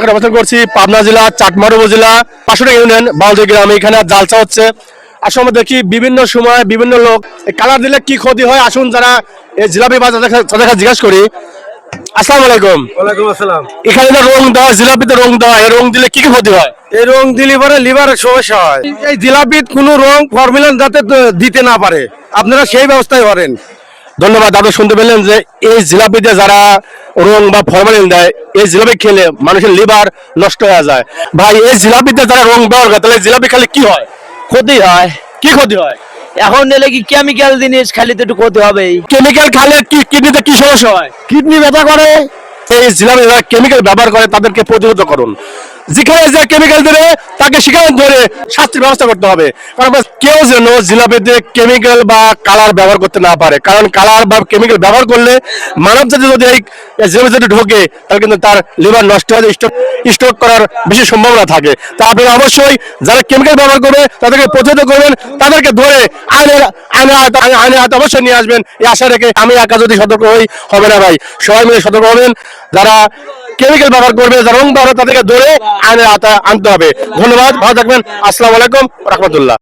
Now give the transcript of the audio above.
এখন অবস্থান করছি পাবনা জেলা চাটমার উপজেলা পাঁচশোটা ইউনিয়ন বাউলদি গ্রামে। এখানে জালসা হচ্ছে। আসলে আমরা দেখি বিভিন্ন সময় বিভিন্ন লোক কালার দিলে কি ক্ষতি হয়? আসুন যারা এই জিলাপি বাজার তাদের কাছে- জিজ্ঞাসা করি। আসসালামু আলাইকুম। ওয়ালাইকুম আসসালাম। এখানে যে রং দেওয়া জিলাপিতে রং দেওয়া এই রং দিলে কি কি ক্ষতি হয়? এই রং দিলে পরে লিভারের সমস্যা হয়। এই জিলাপিত কোনো রং ফর্মুলা যাতে দিতে না পারে আপনারা সেই ব্যবস্থায় করেন। ধন্যবাদ আপনি শুনতে পেলেন যে এই জিলাপিতে যারা রং বা ফরমালিন দেয় এই জিলাপি খেলে মানুষের লিভার নষ্ট হয়ে যায়। ভাই এই জিলাপিতে যারা রং ব্যবহার করে তাহলে জিলাপি খেলে কি হয়? ক্ষতি হয়। কি ক্ষতি হয়? এখন নিলে কি কেমিক্যাল জিনিস খালি তো একটু ক্ষতি হবেই। কেমিক্যাল খেলে কি কিডনিতে কি সমস্যা হয়? কিডনি ব্যথা করে। এই জিলাপি যারা কেমিক্যাল ব্যবহার করে তাদেরকে প্রতিহত করুন। যেখানে যে কেমিক্যাল দেবে তাকে সেখানে ধরে শাস্তির ব্যবস্থা করতে হবে। কারণ কেউ যেন জিলাপিতে কেমিক্যাল বা কালার ব্যবহার করতে না পারে। কারণ কালার বা কেমিক্যাল ব্যবহার করলে মানব জাতি যদি এই জিলাপি যদি ঢোকে, তাহলে কিন্তু তার লিভার নষ্ট হয়ে স্ট্রোক স্ট্রোক করার বেশি সম্ভাবনা থাকে। তা আপনারা অবশ্যই যারা কেমিক্যাল ব্যবহার করবে, তাদেরকে প্রতিহত করবেন। তাদেরকে ধরে আইনের আইনের আইনের হাতে অবশ্যই নিয়ে আসবেন। এই আশা রেখে আমি একা যদি সতর্ক হই, হবে না ভাই। সবাই মিলে সতর্ক হবেন। যারা কেমিক্যাল ব্যবহার করবে, যারা রং ব্যবহার তাদেরকে ধরে আনে আনতে হবে। ধন্যবাদ, ভালো থাকবেন। আসসালামু আলাইকুম, রহমতুল্লাহ।